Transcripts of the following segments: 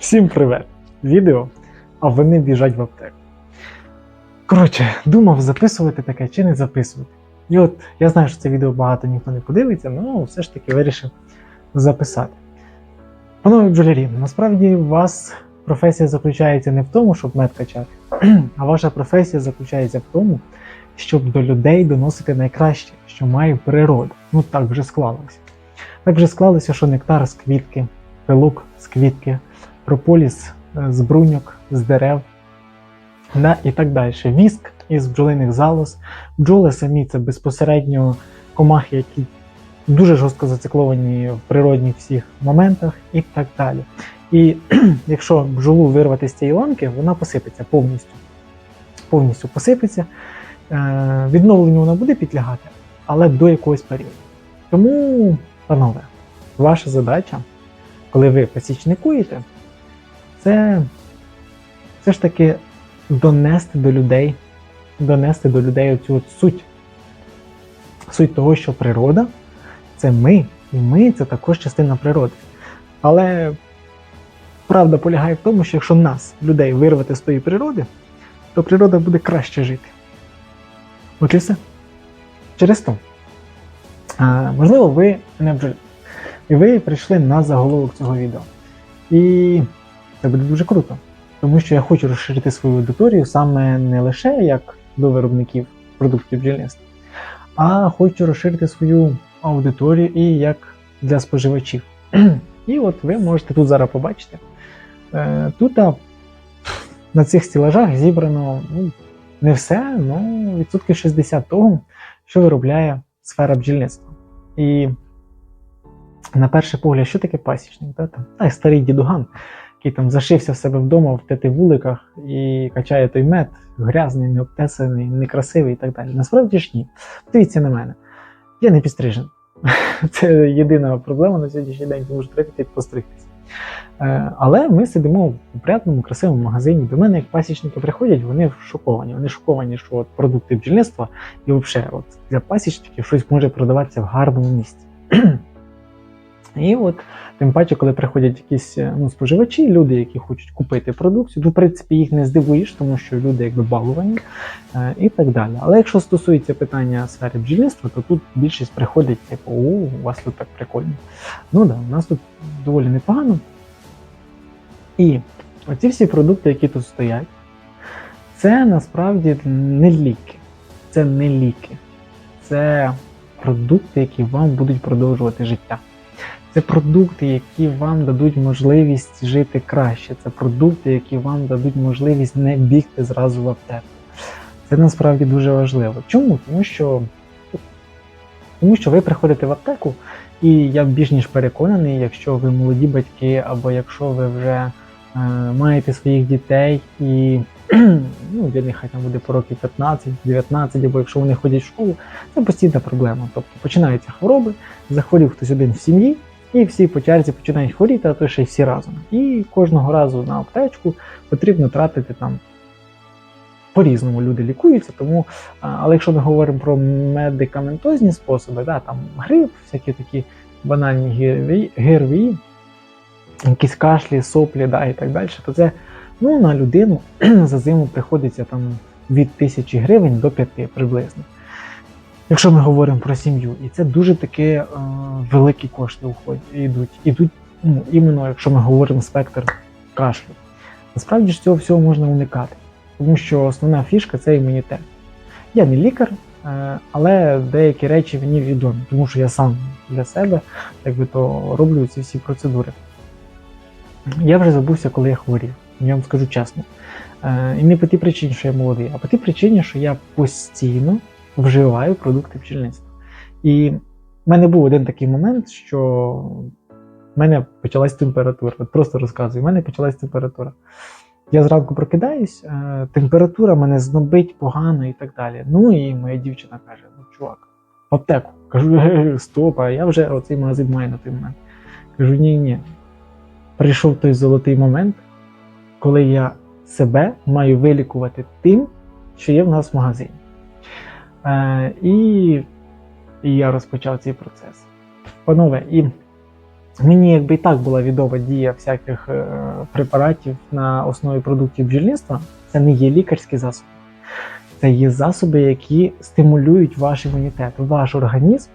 Всім привет! Відео, а вони біжать в аптеку. Коротше, думав записувати таке чи не записувати. І от я знаю, що це відео багато ніхто не подивиться, але все ж таки вирішив записати. Панове бджолярі, насправді у вас професія заключається не в тому, щоб мед качати, а ваша професія заключається в тому, щоб до людей доносити найкраще, що має природа. Ну так вже склалося. Так вже склалося, що нектар з квітки, пилок з квітки, прополіс е, з бруньок, з дерев да, і так далі. Віск із бджолиних залоз. Бджоли самі це безпосередньо комахи, які дуже жорстко зацикловані в природних всіх моментах і так далі. І якщо бджолу вирвати з цієї ланки, вона посипеться повністю. Повністю посипеться. Е, Відновленню вона буде підлягати, але до якогось періоду. Тому, панове, ваша задача, коли ви посічникуєте, це все ж таки донести до людей, донести до людей оцю от суть. Суть того, що природа це ми, і ми це також частина природи. Але правда полягає в тому, що якщо нас, людей, вирвати з тої природи, то природа буде краще жити. От і все. Через то. А, можливо, ви не бджолі. І ви прийшли на заголовок цього відео. І це буде дуже круто. Тому що я хочу розширити свою аудиторію саме не лише як до виробників продуктів бджільництва, а хочу розширити свою аудиторію і як для споживачів. І от ви можете тут зараз побачити. Е, Тут на цих стілажах зібрано ну, не все, ну відсотків 60 того, що виробляє сфера бджільництва. І на перший погляд, що таке пасічник? Та, та, старий дідуган, який там зашився в себе вдома в п'яти вуликах і качає той мед, грязний, необтесаний, некрасивий і так далі. Насправді ж ні. Дивіться на мене. Я не підстрижен. Це єдина проблема на сьогоднішній день, тому що треба піти постригтися. Е, Але ми сидимо в опрятному, красивому магазині. До мене, як пасічники приходять, вони шоковані. Вони шоковані, що от продукти бджільництва і взагалі от для пасічників щось може продаватися в гарному місці. І от тим паче, коли приходять якісь е, ну, споживачі, люди, які хочуть купити продукцію, то в принципі їх не здивуєш, тому що люди якби балувані е, і так далі. Але якщо стосується питання сфери бджільництва, то тут більшість приходить, типу, у вас тут так прикольно. Ну да, у нас тут доволі непогано. І оці всі продукти, які тут стоять, це насправді не ліки. Це не ліки. Це продукти, які вам будуть продовжувати життя. Це продукти, які вам дадуть можливість жити краще. Це продукти, які вам дадуть можливість не бігти зразу в аптеку. Це насправді дуже важливо. Чому? Тому що, тому що ви приходите в аптеку, і я більш ніж переконаний, якщо ви молоді батьки, або якщо ви вже е, маєте своїх дітей і ну, для них хай там буде по років 15-19, або якщо вони ходять в школу, це постійна проблема. Тобто починаються хвороби, захворів хтось один в сім'ї, і всі по черзі починають хворіти, а то ще й всі разом. І кожного разу на аптечку потрібно тратити там. По-різному люди лікуються, тому, але якщо ми говоримо про медикаментозні способи, да, там грип, всякі такі банальні ГРВІ якісь кашлі, соплі да, і так далі, то це ну, на людину за зиму приходиться там від тисячі гривень до п'яти приблизно. Якщо ми говоримо про сім'ю, і це дуже таки е, великі кошти уходять, йдуть. Ідуть ну, іменно, якщо ми говоримо спектр кашлю. Насправді ж цього всього можна уникати, тому що основна фішка це імунітет. Я не лікар, е, але деякі речі мені відомі, тому що я сам для себе якби то роблю ці всі процедури. Я вже забувся, коли я хворів. Я вам скажу чесно. Е, І не по тій причині, що я молодий, а по тій причині, що я постійно вживаю продукти пчільництва. І в мене був один такий момент, що в мене почалась температура. От просто розказую, в мене почалась температура. Я зранку прокидаюсь, е, температура мене знобить погано і так далі. Ну і моя дівчина каже: ну, чувак, в аптеку. Кажу, «Е, стоп, а я вже оцей магазин маю на той момент. Кажу, ні, ні. Прийшов той золотий момент, коли я себе маю вилікувати тим, що є в нас в магазині. Е, і, і я розпочав цей процес. Панове, і Мені якби і так була відома дія всяких е, препаратів на основі продуктів бджільництва, це не є лікарські засоби. Це є засоби, які стимулюють ваш імунітет. Ваш організм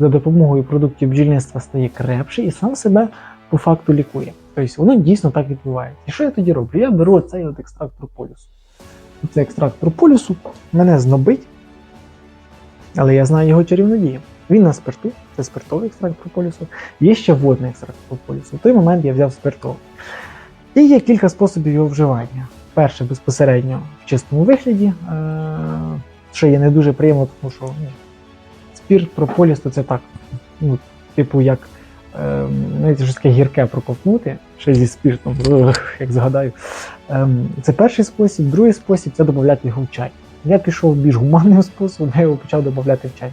за допомогою продуктів бджільництва стає крепший і сам себе по факту лікує. Тобто воно дійсно так відбувається. І що я тоді роблю? Я беру цей от екстракт прополісу. Цей екстракт прополісу мене знобить, але я знаю його чарівну дію. Він на спирту, це спиртовий екстракт прополісу. Є ще водний екстракт прополісу. В той момент я взяв спиртовий. І є кілька способів його вживання. Перше безпосередньо в чистому вигляді, е, що є не дуже приємно, тому що ну, спірт прополіс це так, ну, типу, як е, знаєте, щось таке гірке проковтнути, ще зі спіртом, як згадаю. Ем, Це перший спосіб. Другий спосіб це додати його в чай. Я пішов більш гуманним способом, я його почав додати в чай.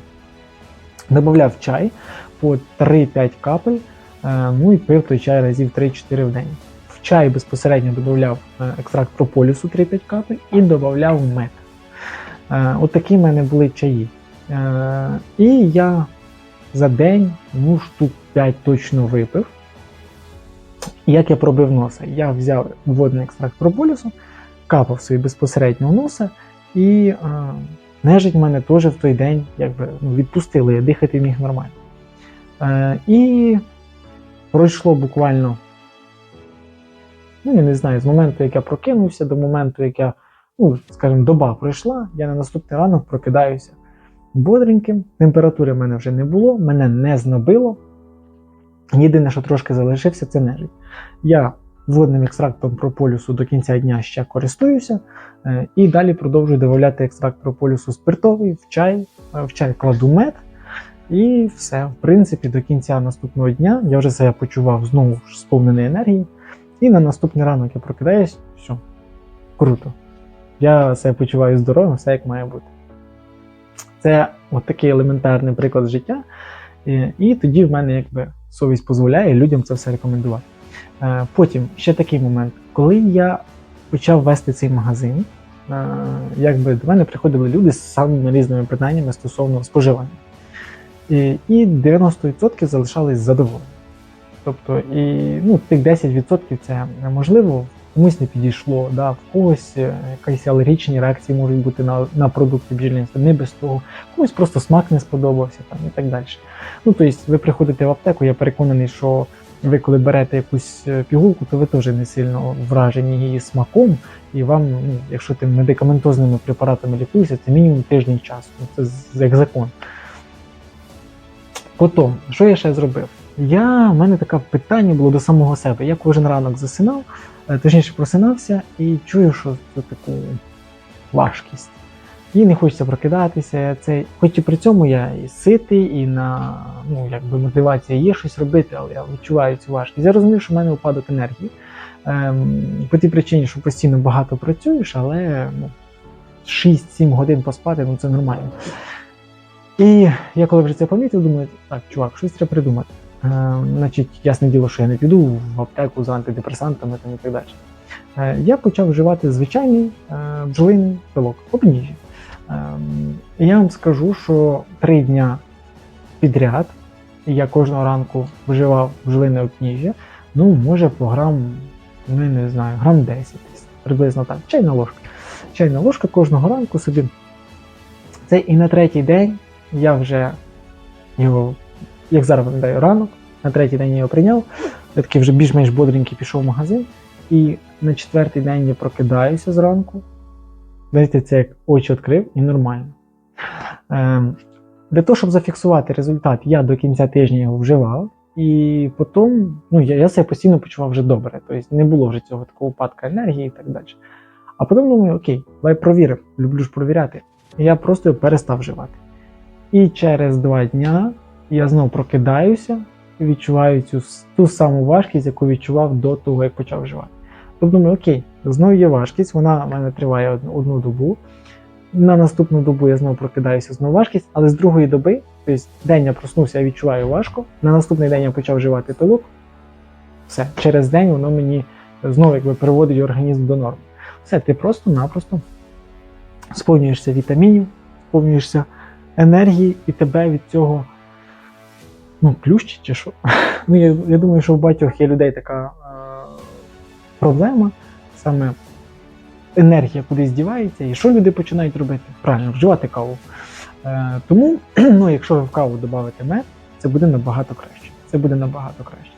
Добавляв чай по 3-5 капель, е, ну і пив той чай разів 3-4 в день. В чай безпосередньо додавав е, екстракт прополісу 3-5 капель і додавав мед. Е, От в мене були чаї. І я за день ну, штук 5 точно випив. Як я пробив носа? Я взяв водний екстракт прополісу, капав собі безпосередньо в носа, і е, нежить мене теж в той день якби, ну, відпустили, я дихати міг нормально. Е, і пройшло буквально, ну я не знаю, з моменту, як я прокинувся, до моменту, як я, ну, скажімо, доба пройшла, я на наступний ранок прокидаюся бодреньким, температури в мене вже не було, мене не знобило. Єдине, що трошки залишився, це нежить. Я водним екстрактом прополісу до кінця дня ще користуюся, е, і далі продовжую додавати екстракт прополісу спиртовий в чай, е, в чай кладу мед. І все, в принципі, до кінця наступного дня я вже себе почував знову ж сповнений енергії. І на наступний ранок я прокидаюсь, все, круто. Я себе почуваю здоровим, все як має бути. Це от такий елементарний приклад життя. І, і тоді в мене якби совість дозволяє людям це все рекомендувати. Е, Потім ще такий момент, коли я почав вести цей магазин, е, якби до мене приходили люди з самими різними питаннями стосовно споживання. І, і 90% залишались задоволені. Тобто, і ну, тих 10% це можливо, комусь не підійшло, да, в когось е, якісь алергічні реакції можуть бути на, на продукти бджільництва, не без того, комусь просто смак не сподобався там, і так далі. Ну, тобто, ви приходите в аптеку, я переконаний, що ви коли берете якусь е, пігулку, то ви теж не сильно вражені її смаком, і вам, ну, якщо ти медикаментозними препаратами лікуєшся, це мінімум тиждень часу. Ну, Це як закон. Потім, що я ще зробив? Я, в мене таке питання було до самого себе. Я кожен ранок засинав, е, точніше просинався і чую, що це таку важкість. І не хочеться прокидатися. Це, хоч і при цьому я і ситий, і на ну, якби мотивація є щось робити, але я відчуваю цю важкість. Я розумію, що в мене упадок енергії. Ем, по тій причині, що постійно багато працюєш, але ну, 6-7 годин поспати ну це нормально. І я коли вже це помітив, думаю, так, чувак, щось треба придумати. Е, значить, ясне діло, що я не піду в аптеку за антидепресантами там, і так далі. Е, я почав вживати звичайний е, бджолиний пилок, обніжжя. Ем, я вам скажу, що три дня підряд я кожного ранку вживав бджолине обніжжя, ну, може, по грам, ну, не знаю, грам 10 приблизно так, чайна ложка. Чайна ложка кожного ранку собі. Це і на третій день я вже його, як зараз пам'ятаю, ранок, на третій день я його прийняв, я такий вже більш-менш бодренький пішов в магазин, і на четвертий день я прокидаюся зранку. Знаєте, це як очі відкрив і нормально. Ем, для того, щоб зафіксувати результат, я до кінця тижня його вживав, і потім ну, я, я себе постійно почував вже добре. Тобто не було вже цього такого упадка енергії і так далі. А потім думаю, окей, давай провірив, люблю ж провіряти. І я просто його перестав вживати. І через два дня я знову прокидаюся і відчуваю цю ту саму важкість, яку відчував до того, як почав вживати. Тобто думаю, окей, знову є важкість, вона в мене триває одну, добу. На наступну добу я знову прокидаюся, знову важкість, але з другої доби, тобто день я проснувся, я відчуваю важко. На наступний день я почав вживати пилок. Все, через день воно мені знову якби приводить організм до норми. Все, ти просто-напросто сповнюєшся вітамінів, сповнюєшся енергії, і тебе від цього ну, плющить чи що. Ну, я, я думаю, що в багатьох є людей така е, проблема, саме енергія кудись дівається, і що люди починають робити? Правильно, вживати каву. Е, тому, ну, якщо ви в каву додаєте мед, це буде набагато краще. Це буде набагато краще.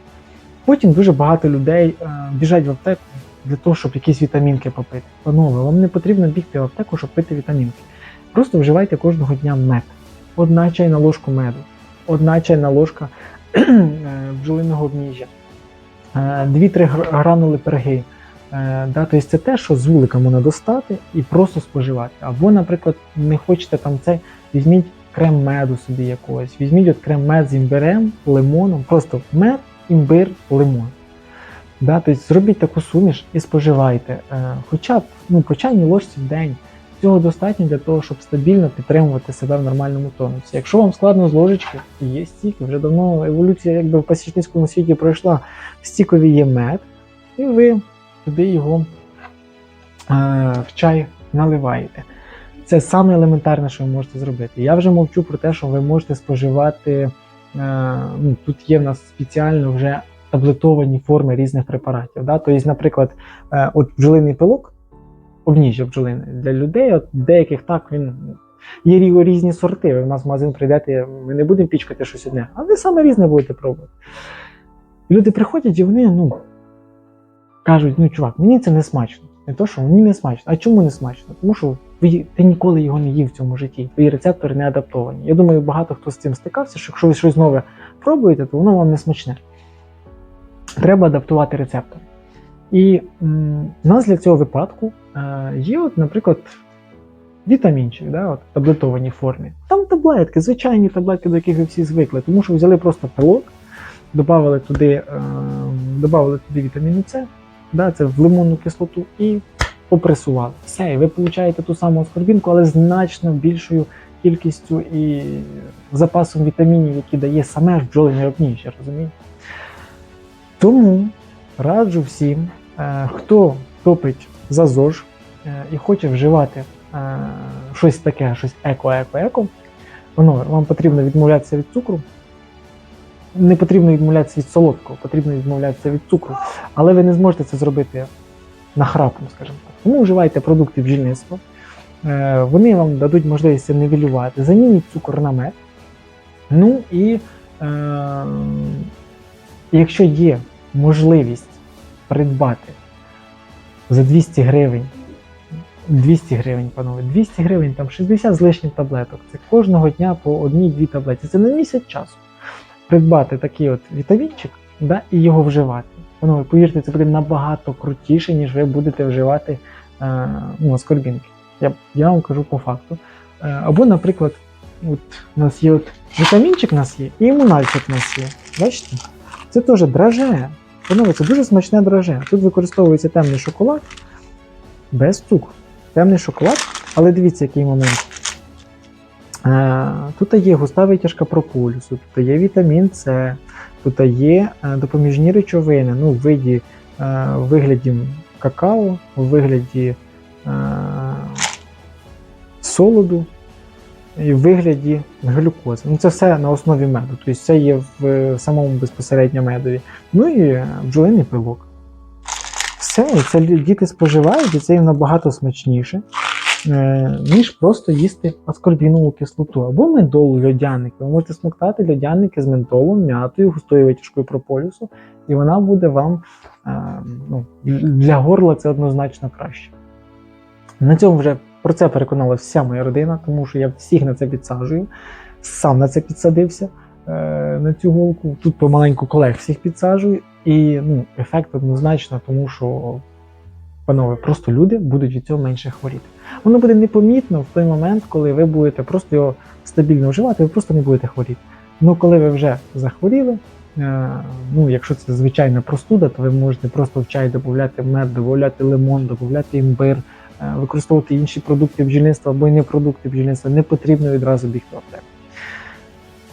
Потім дуже багато людей е, біжать в аптеку для того, щоб якісь вітамінки попити. Панове, вам не потрібно бігти в аптеку, щоб пити вітамінки. Просто вживайте кожного дня мед. Одна чайна ложка меду, одна чайна ложка е, бджолиного обніжжя, е, 2-3 гранули перги. Е, Да, тобто це те, що з вулика можна достати і просто споживати. Або, наприклад, не хочете там це, візьміть крем меду собі якогось, візьміть от крем мед з імбирем, лимоном, просто мед, імбир, лимон. Да, тобто зробіть таку суміш і споживайте. Е, хоча б ну, по чайній ложці в день. Цього достатньо для того, щоб стабільно підтримувати себе в нормальному тонусі. Якщо вам складно з ложечки, є стіки, вже давно еволюція якби в пасічницькому світі пройшла. В стікові є мед, і ви туди його е, в чай наливаєте. Це саме елементарне, що ви можете зробити. Я вже мовчу про те, що ви можете споживати. Е, ну, тут є в нас спеціально вже таблетовані форми різних препаратів. Да? Тобто, наприклад, е, от бджолиний пилок, обніжжя бджолини для людей, от деяких так він. Є різні сорти. Ви в нас в магазин прийдете, ми не будемо пічкати щось одне, а ви саме різне будете пробувати. Люди приходять і вони ну, кажуть: ну, чувак, мені це не смачно. Не то, що мені не смачно. А чому не смачно? Тому що ви, ти ніколи його не їв в цьому житті. Твої рецептори не адаптовані. Я думаю, багато хто з цим стикався, що якщо ви щось нове пробуєте, то воно вам не смачне. Треба адаптувати рецептор. І м, у нас для цього випадку е, є, от, наприклад, вітамінчик, да, от, в таблетованій формі. Там таблетки, звичайні таблетки, до яких ви всі звикли, тому що взяли просто пилок, додали туди, е, додали туди вітаміну С, да, це в лимонну кислоту, і попресували. Все, і ви получаєте ту саму аскорбінку, але значно більшою кількістю і запасом вітамінів, які дає саме ж бджолине розумієте? Тому раджу всім, е, хто топить за ЗОЖ е, і хоче вживати е, щось таке, щось еко-еко-еко, воно вам потрібно відмовлятися від цукру. Не потрібно відмовлятися від солодкого, потрібно відмовлятися від цукру. Але ви не зможете це зробити нахрапом, скажімо так. Тому вживайте продукти бджільництва. Е, Вони вам дадуть можливість нівелювати. Замініть цукор на мед. Ну і е, якщо є можливість придбати за 200 гривень, 200 гривень, панове, 200 гривень, там 60 з лишнім таблеток. Це кожного дня по одній-дві таблеті. Це на місяць часу. Придбати такий от вітамінчик да, і його вживати. Панове, повірте, це буде набагато крутіше, ніж ви будете вживати е, ну, аскорбінки. Я, я вам кажу по факту. Е, або, наприклад, от у нас є от вітамінчик у нас є, і імунальчик у нас є. Бачите? Це теж драже. Панове, це дуже смачне драже. Тут використовується темний шоколад без цукру. Темний шоколад, але дивіться, який момент. Е, Тут є густа витяжка прополісу, тут є вітамін С, тут є е, допоміжні речовини, ну, в виді, е, в вигляді какао, у вигляді солоду і в вигляді глюкози. Ну, це все на основі меду, тобто це є в самому безпосередньо медові. Ну і бджолиний пилок. Все, це діти споживають, і це їм набагато смачніше, ніж просто їсти аскорбінову кислоту або медол льодяники. Ви можете смоктати льодяники з ментолом, м'ятою, густою витяжкою прополісу, і вона буде вам е, ну, для горла це однозначно краще. На цьому вже про це переконалася вся моя родина, тому що я всіх на це підсаджую, сам на це підсадився е, на цю голку. Тут помаленьку колег всіх підсаджую, і ну, ефект однозначно, тому що, панове, просто люди будуть від цього менше хворіти. Воно буде непомітно в той момент, коли ви будете просто його стабільно вживати, ви просто не будете хворіти. Ну, коли ви вже захворіли, е, ну, якщо це звичайна простуда, то ви можете просто в чай додати мед, додати лимон, додати імбир, е, використовувати інші продукти бджільництва або й не продукти бджільництва, не потрібно відразу бігти в аптеку.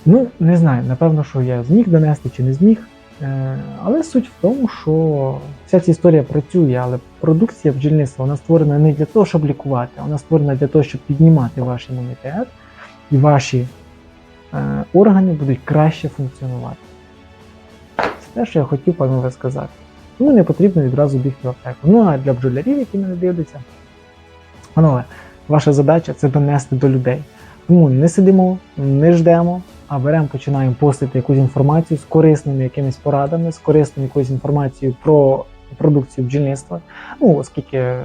Ну, не знаю, напевно, що я зміг донести чи не зміг. Е, Але суть в тому, що вся ця історія працює, але продукція бджільництва вона створена не для того, щоб лікувати, вона створена для того, щоб піднімати ваш імунітет і ваші е, органи будуть краще функціонувати. Це те, що я хотів панове сказати. Тому не потрібно відразу бігти в аптеку. Ну а для бджолярів, які мене дивляться, ваша задача це донести до людей. Тому не сидимо, не ждемо, а беремо, починаємо постити якусь інформацію з корисними якимись порадами, з корисною якоюсь інформацією про продукцію бджільництва. Ну, оскільки е,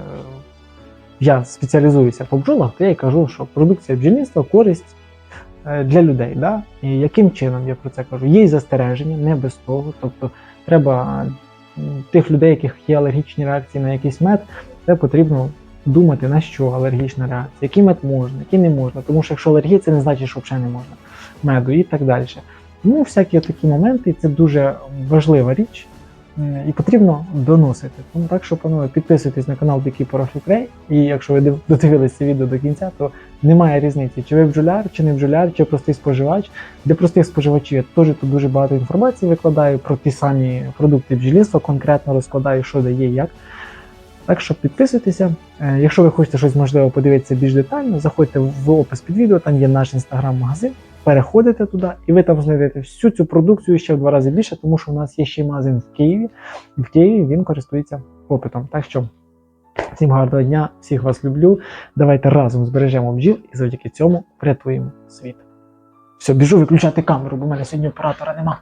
я спеціалізуюся по бджолах, то я й кажу, що продукція бджільництва користь е, для людей. Да? І яким чином я про це кажу? Є й застереження, не без того. Тобто треба тих людей, яких є алергічні реакції на якийсь мед, це потрібно думати, на що алергічна реакція, який мед можна, який не можна. Тому що якщо алергія, це не значить, що взагалі не можна меду і так далі. Тому всякі такі моменти це дуже важлива річ. І потрібно доносити. Тому так що, панове, підписуйтесь на канал Beekeeper of Ukraine, І якщо ви див- додивились це відео до кінця, то немає різниці, чи ви бджоляр, чи не бджоляр, чи простий споживач. Для простих споживачів я теж тут дуже багато інформації викладаю про ті самі продукти бджільництва, конкретно розкладаю, що де є, як. Так що підписуйтеся. Е, Якщо ви хочете щось можливо подивитися більш детально, заходьте в опис під відео, там є наш інстаграм-магазин. Переходите туди, і ви там знайдете всю цю продукцію ще в два рази більше, тому що у нас є ще й магазин в Києві. В Києві він користується попитом. Так що всім гарного дня, всіх вас люблю. Давайте разом збережемо бджіл і завдяки цьому врятуємо світ. Все, біжу виключати камеру, бо в мене сьогодні оператора нема.